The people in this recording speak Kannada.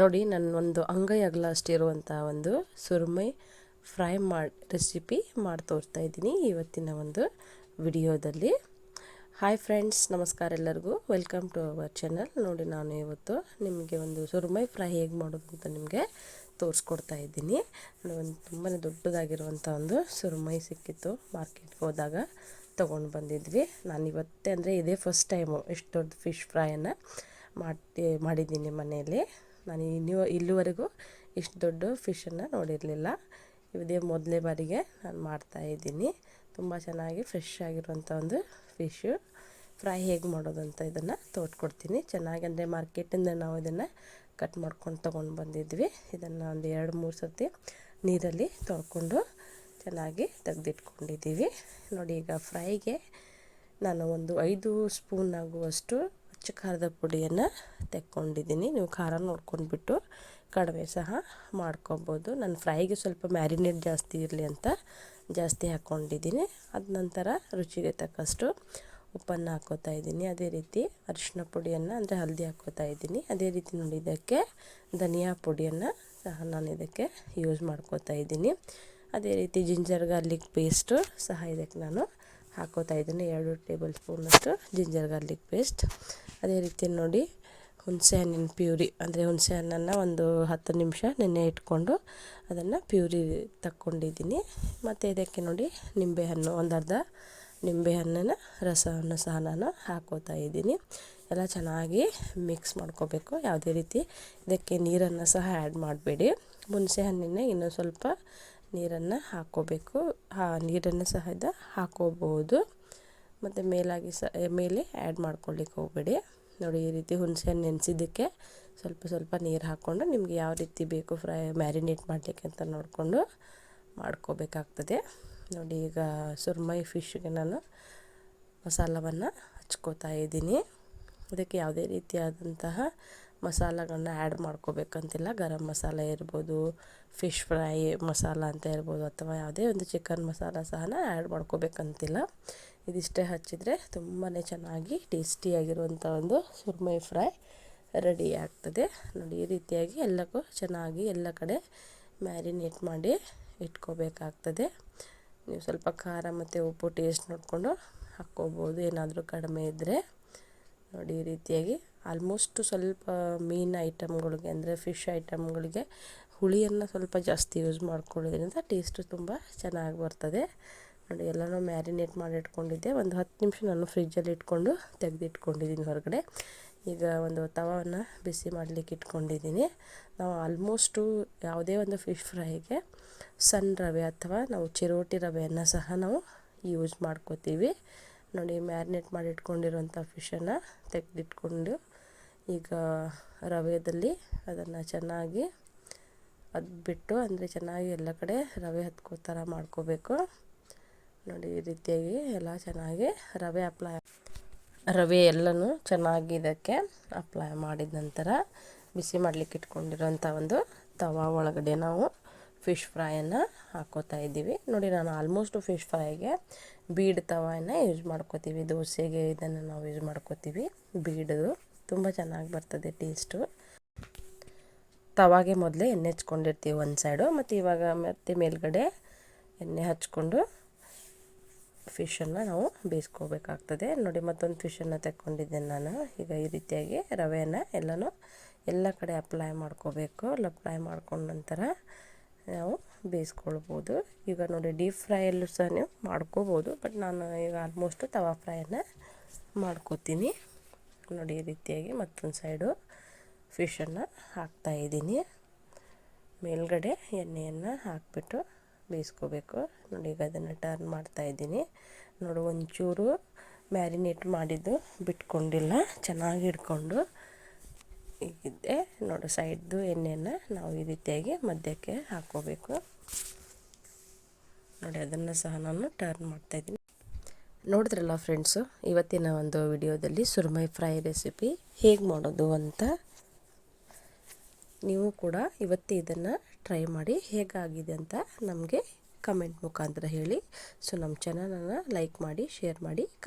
ನೋಡಿ ನನ್ನ ಒಂದು ಅಂಗೈ ಅಗಲ ಅಷ್ಟಿರುವಂಥ ಒಂದು ಸುರುಮೈ ಫ್ರೈ ಮಾಡಿ, ರೆಸಿಪಿ ಮಾಡಿ ತೋರಿಸ್ತಾ ಇದ್ದೀನಿ ಇವತ್ತಿನ ಒಂದು ವಿಡಿಯೋದಲ್ಲಿ. ಹಾಯ್ ಫ್ರೆಂಡ್ಸ್ ನಮಸ್ಕಾರ ಎಲ್ಲರಿಗೂ. ವೆಲ್ಕಮ್ ಟು ಅವರ್ ಚಾನಲ್ ನೋಡಿ, ನಾನು ಇವತ್ತು ನಿಮಗೆ ಒಂದು ಸುರುಮೈ ಫ್ರೈ ಹೇಗೆ ಮಾಡೋದು ಅಂತ ನಿಮಗೆ ತೋರಿಸ್ಕೊಡ್ತಾ ಇದ್ದೀನಿ. ಒಂದು ತುಂಬಾ ದೊಡ್ಡದಾಗಿರುವಂಥ ಒಂದು ಸುರುಮೈ ಸಿಕ್ಕಿತ್ತು. ಮಾರ್ಕೆಟ್ಗೆ ಹೋದಾಗ ತೊಗೊಂಡು ಬಂದಿದ್ವಿ. ನಾನು ಇವತ್ತೇ ಅಂದರೆ ಇದೇ ಫಸ್ಟ್ ಟೈಮು ಎಷ್ಟು ದೊಡ್ಡ ಫಿಶ್ ಫ್ರೈಯನ್ನು ಮಾಡಿ ಮಾಡಿದ್ದೀನಿ ಮನೆಯಲ್ಲಿ. ನಾನು ಇನ್ನೂ ಇಲ್ಲಿವರೆಗೂ ಇಷ್ಟು ದೊಡ್ಡ ಫಿಶನ್ನು ನೋಡಿರಲಿಲ್ಲ. ಇದೇ ಮೊದಲನೇ ಬಾರಿಗೆ ನಾನು ಮಾಡ್ತಾಯಿದ್ದೀನಿ ತುಂಬ ಚೆನ್ನಾಗಿ ಫ್ರೆಶ್ ಆಗಿರುವಂಥ ಒಂದು ಫಿಶು. ಫ್ರೈ ಹೇಗೆ ಮಾಡೋದು ಅಂತ ಇದನ್ನು ತೋಟ್ಕೊಡ್ತೀನಿ ಚೆನ್ನಾಗಿ ಅಂದರೆ ಮಾರ್ಕೆಟಿಂದ ನಾವು ಇದನ್ನು ಕಟ್ ಮಾಡ್ಕೊಂಡು ತೊಗೊಂಡು ಬಂದಿದ್ವಿ. ಇದನ್ನು ಒಂದು ಎರಡು ಮೂರು ಸರ್ತಿ ನೀರಲ್ಲಿ ತೊಳ್ಕೊಂಡು ಚೆನ್ನಾಗಿ ತೆಗೆದಿಟ್ಕೊಂಡಿದ್ದೀವಿ. ನೋಡಿ, ಈಗ ಫ್ರೈಗೆ ನಾನು ಒಂದು ಐದು ಸ್ಪೂನ್ ಆಗುವಷ್ಟು ಅಚ್ಚ ಖಾರದ ಪುಡಿಯನ್ನು ತೆಕ್ಕೊಂಡಿದ್ದೀನಿ. ನೀವು ಖಾರ ನೋಡ್ಕೊಂಡ್ಬಿಟ್ಟು ಕಡಿಮೆ ಸಹ ಮಾಡ್ಕೊಬೋದು. ನಾನು ಫ್ರೈಗೆ ಸ್ವಲ್ಪ ಮ್ಯಾರಿನೇಟ್ ಜಾಸ್ತಿ ಇರಲಿ ಅಂತ ಜಾಸ್ತಿ ಹಾಕ್ಕೊಂಡಿದ್ದೀನಿ. ಅದ ನಂತರ ರುಚಿಗೆ ತಕ್ಕಷ್ಟು ಉಪ್ಪನ್ನು ಹಾಕೋತಾ ಇದ್ದೀನಿ. ಅದೇ ರೀತಿ ಅರಿಶಿನ ಪುಡಿಯನ್ನು, ಅಂದರೆ ಹಲ್ದಿ ಹಾಕೋತಾ ಇದ್ದೀನಿ. ಅದೇ ರೀತಿ ನೋಡಿ, ಇದಕ್ಕೆ ಧನಿಯಾ ಪುಡಿಯನ್ನು ಸಹ ನಾನು ಇದಕ್ಕೆ ಯೂಸ್ ಮಾಡ್ಕೋತಾ ಇದ್ದೀನಿ. ಅದೇ ರೀತಿ ಜಿಂಜರ್ ಗಾರ್ಲಿಕ್ ಪೇಸ್ಟು ಸಹ ಇದಕ್ಕೆ ನಾನು ಹಾಕೋತಾ ಇದ್ದೀನಿ. ಎರಡು ಟೇಬಲ್ ಸ್ಪೂನಷ್ಟು ಜಿಂಜರ್ ಗಾರ್ಲಿಕ್ ಪೇಸ್ಟ್. ಅದೇ ರೀತಿ ನೋಡಿ, ಹುಣಸೆ ಹಣ್ಣಿನ ಪ್ಯೂರಿ. ಅಂದರೆ ಹುಣಸೆ ಹಣ್ಣನ್ನು ಒಂದು ಹತ್ತು ನಿಮಿಷ ನೆನೆ ಇಟ್ಕೊಂಡು ಅದನ್ನು ಪ್ಯೂರಿ ತಕ್ಕೊಂಡಿದ್ದೀನಿ. ಮತ್ತು ಇದಕ್ಕೆ ನೋಡಿ ನಿಂಬೆಹಣ್ಣು ಒಂದು ಅರ್ಧ ನಿಂಬೆಹಣ್ಣಿನ ರಸವನ್ನು ಸಹ ನಾನು ಹಾಕೋತಾ ಇದ್ದೀನಿ. ಎಲ್ಲ ಚೆನ್ನಾಗಿ ಮಿಕ್ಸ್ ಮಾಡ್ಕೋಬೇಕು. ಯಾವುದೇ ರೀತಿ ಇದಕ್ಕೆ ನೀರನ್ನು ಸಹ ಆ್ಯಡ್ ಮಾಡಬೇಡಿ. ಹುಣಸೆ ಹಣ್ಣಿನ ಇನ್ನೂ ಸ್ವಲ್ಪ ನೀರನ್ನು ಹಾಕ್ಕೋಬೇಕು ಆ ನೀರನ್ನು ಸಹಿತ ಹಾಕೋಬಹುದು. ಮತ್ತು ಮೇಲಾಗಿ ಸ ಮೇಲೆ ಆ್ಯಡ್ ಮಾಡ್ಕೊಳ್ಳಿಕ್ಕೆ ಹೋಗಬೇಡಿ. ನೋಡಿ, ಈ ರೀತಿ ಹುಣಸೆ ಹಣ್ಣು ನೆನೆಸಿದ್ದಕ್ಕೆ ಸ್ವಲ್ಪ ಸ್ವಲ್ಪ ನೀರು ಹಾಕ್ಕೊಂಡು ನಿಮಗೆ ಯಾವ ರೀತಿ ಬೇಕು ಫ್ರೈ, ಮ್ಯಾರಿನೇಟ್ ಮಾಡಲಿಕ್ಕೆ ಅಂತ ನೋಡಿಕೊಂಡು ಮಾಡ್ಕೋಬೇಕಾಗ್ತದೆ. ನೋಡಿ, ಈಗ ಸುರ್ಮೈ ಫಿಶ್ಗೆ ನಾನು ಮಸಾಲವನ್ನು ಹಚ್ಕೋತಾ ಇದ್ದೀನಿ. ಅದಕ್ಕೆ ಯಾವುದೇ ರೀತಿಯಾದಂತಹ ಮಸಾಲಗಳನ್ನ ಆ್ಯಡ್ ಮಾಡ್ಕೋಬೇಕಂತಿಲ್ಲ. ಗರಂ ಮಸಾಲೆ ಇರ್ಬೋದು ಫಿಶ್ ಫ್ರೈ ಮಸಾಲ ಅಂತ ಇರ್ಬೋದು, ಅಥವಾ ಯಾವುದೇ ಒಂದು ಚಿಕನ್ ಮಸಾಲ ಸಹ ಆ್ಯಡ್ ಮಾಡ್ಕೋಬೇಕಂತಿಲ್ಲ. ಇದಿಷ್ಟೇ ಹಚ್ಚಿದರೆ ತುಂಬಾ ಚೆನ್ನಾಗಿ ಟೇಸ್ಟಿಯಾಗಿರುವಂಥ ಒಂದು ಸುರ್ಮೈ ಫ್ರೈ ರೆಡಿ ಆಗ್ತದೆ. ನೋಡಿ, ಈ ರೀತಿಯಾಗಿ ಎಲ್ಲಕ್ಕೂ ಚೆನ್ನಾಗಿ ಎಲ್ಲ ಕಡೆ ಮ್ಯಾರಿನೇಟ್ ಮಾಡಿ ಇಟ್ಕೋಬೇಕಾಗ್ತದೆ. ನೀವು ಸ್ವಲ್ಪ ಖಾರ ಮತ್ತು ಉಪ್ಪು ಟೇಸ್ಟ್ ನೋಡಿಕೊಂಡು ಹಾಕ್ಕೋಬೋದು. ಏನಾದರೂ ಕಡಿಮೆ ಇದ್ದರೆ ನೋಡಿ, ಈ ರೀತಿಯಾಗಿ ಆಲ್ಮೋಸ್ಟ್ ಸ್ವಲ್ಪ ಮೀನು ಐಟಮ್ಗಳಿಗೆ ಅಂದರೆ ಫಿಶ್ ಐಟಮ್ಗಳಿಗೆ ಹುಳಿಯನ್ನು ಸ್ವಲ್ಪ ಜಾಸ್ತಿ ಯೂಸ್ ಮಾಡ್ಕೊಳ್ಳೋದ್ರಿಂದ ಟೇಸ್ಟು ತುಂಬ ಚೆನ್ನಾಗಿ ಬರ್ತದೆ. ನೋಡಿ, ಎಲ್ಲನೂ ಮ್ಯಾರಿನೇಟ್ ಮಾಡಿ ಇಟ್ಕೊಂಡಿದ್ದೆ. ಒಂದು ಹತ್ತು ನಿಮಿಷ ನಾನು ಫ್ರಿಜ್ಜಲ್ಲಿ ಇಟ್ಕೊಂಡು ತೆಗೆದಿಟ್ಕೊಂಡಿದ್ದೀನಿ ಹೊರಗಡೆ. ಈಗ ಒಂದು ತವವನ್ನು ಬಿಸಿ ಮಾಡಲಿಕ್ಕೆ ಇಟ್ಕೊಂಡಿದ್ದೀನಿ. ನಾವು ಆಲ್ಮೋಸ್ಟು ಯಾವುದೇ ಒಂದು ಫಿಶ್ ಫ್ರೈಗೆ ಸಣ್ಣ ರವೆ ಅಥವಾ ನಾವು ಚಿರೋಟಿ ರವೆಯನ್ನು ಸಹ ನಾವು ಯೂಸ್ ಮಾಡ್ಕೋತೀವಿ. ನೋಡಿ, ಮ್ಯಾರಿನೇಟ್ ಮಾಡಿ ಇಟ್ಕೊಂಡಿರುವಂಥ ಫಿಶನ್ನು ತೆಗೆದಿಟ್ಕೊಂಡು ಈಗ ರವೆದಲ್ಲಿ ಅದನ್ನು ಚೆನ್ನಾಗಿ ಅದ್ಬಿಟ್ಟು, ಅಂದರೆ ಚೆನ್ನಾಗಿ ಎಲ್ಲ ಕಡೆ ರವೆ ಹತ್ಕೋ ಥರ ಮಾಡ್ಕೋಬೇಕು. ನೋಡಿ, ಈ ರೀತಿಯಾಗಿ ಎಲ್ಲ ಚೆನ್ನಾಗಿ ರವೆ ಅಪ್ಲೈ ರವೆ ಎಲ್ಲನೂ ಚೆನ್ನಾಗಿ ಇದಕ್ಕೆ ಅಪ್ಲೈ ಮಾಡಿದ ನಂತರ ಬಿಸಿ ಮಾಡಲಿಕ್ಕೆ ಇಟ್ಕೊಂಡಿರೋಂಥ ಒಂದು ತವಾ ಒಳಗಡೆ ನಾವು ಫಿಶ್ ಫ್ರೈಯನ್ನು ಹಾಕೋತಾ ಇದ್ದೀವಿ. ನೋಡಿ, ನಾನು ಆಲ್ಮೋಸ್ಟ್ ಫಿಶ್ ಫ್ರೈಗೆ ಬೀಡ್ ತವಾನ ಯೂಸ್ ಮಾಡ್ಕೋತೀವಿ. ದೋಸೆಗೆ ಇದನ್ನು ನಾವು ಯೂಸ್ ಮಾಡ್ಕೋತೀವಿ. ಬೀಡದು. ತುಂಬ ಚೆನ್ನಾಗಿ ಬರ್ತದೆ ಟೇಸ್ಟು. ತವಾಗೆ ಮೊದಲೇ ಎಣ್ಣೆ ಹಚ್ಕೊಂಡಿರ್ತೀವಿ ಒಂದು ಸೈಡು ಮತ್ತು ಇವಾಗ ಮತ್ತೆ ಮೇಲ್ಗಡೆ ಎಣ್ಣೆ ಹಚ್ಕೊಂಡು ಫಿಶನ್ನು ನಾವು ಬೇಯಿಸ್ಕೋಬೇಕಾಗ್ತದೆ. ನೋಡಿ ಮತ್ತೊಂದು ಫಿಶನ್ನು ತೆಕ್ಕೊಂಡಿದ್ದೇನೆ ನಾನು. ಈಗ ಈ ರೀತಿಯಾಗಿ ರವೆಯನ್ನು ಎಲ್ಲನೂ ಎಲ್ಲ ಕಡೆ ಅಪ್ಲೈ ಮಾಡ್ಕೋಬೇಕು. ಅಪ್ಲೈ ಮಾಡ್ಕೊಂಡ ನಂತರ ನಾವು ಬೇಯಿಸ್ಕೊಳ್ಬೋದು. ಈಗ ನೋಡಿ ಡೀಪ್ ಫ್ರೈಯಲ್ಲೂ ಸಹ ನೀವು ಮಾಡ್ಕೋಬೋದು ಬಟ್ ನಾನು ಈಗ ಆಲ್ಮೋಸ್ಟು ತವಾ ಫ್ರೈಯನ್ನು ಮಾಡ್ಕೋತೀನಿ. ನೋಡಿ ಈ ರೀತಿಯಾಗಿ ಮತ್ತೊಂದು ಸೈಡು ಫಿಶನ್ನು ಹಾಕ್ತಾಯಿದ್ದೀನಿ ಮೇಲ್ಗಡೆ ಎಣ್ಣೆಯನ್ನು ಹಾಕಿಬಿಟ್ಟು ಬೇಯಿಸ್ಕೋಬೇಕು. ನೋಡಿ ಈಗ ಅದನ್ನು ಟರ್ನ್ ಮಾಡ್ತಾಯಿದ್ದೀನಿ ನೋಡಿ, ಒಂಚೂರು ಮ್ಯಾರಿನೇಟ್ ಮಾಡಿದ್ದು ಬಿಟ್ಕೊಂಡಿಲ್ಲ, ಚೆನ್ನಾಗಿ ಹಿಡ್ಕೊಂಡು ಹೀಗಿದ್ದೆ ನೋಡಿ, ಸೈಡ್ದು ಎಣ್ಣೆಯನ್ನು ನಾವು ಈ ರೀತಿಯಾಗಿ ಮಧ್ಯಕ್ಕೆ ಹಾಕ್ಕೋಬೇಕು. ನೋಡಿ, ಅದನ್ನು ಸಹ ನಾನು ಟರ್ನ್ ಮಾಡ್ತಾಯಿದ್ದೀನಿ ನೋಡಿದ್ರಲ್ಲ ಫ್ರೆಂಡ್ಸು ಇವತ್ತಿನ ಒಂದು ವಿಡಿಯೋದಲ್ಲಿ ಸುರ್ಮೈ ಫ್ರೈ ರೆಸಿಪಿ ಹೇಗೆ ಮಾಡೋದು ಅಂತ. ನೀವು ಕೂಡ ಇವತ್ತೇ ಇದನ್ನು ಟ್ರೈ ಮಾಡಿ ಹೇಗಾಗಿದೆ ಅಂತ ನಮಗೆ ಕಮೆಂಟ್ ಮುಖಾಂತರ ಹೇಳಿ. ಸೊ ನಮ್ಮ ಚಾನಲನ್ನು ಲೈಕ್ ಮಾಡಿ ಶೇರ್ ಮಾಡಿ ಕಮ್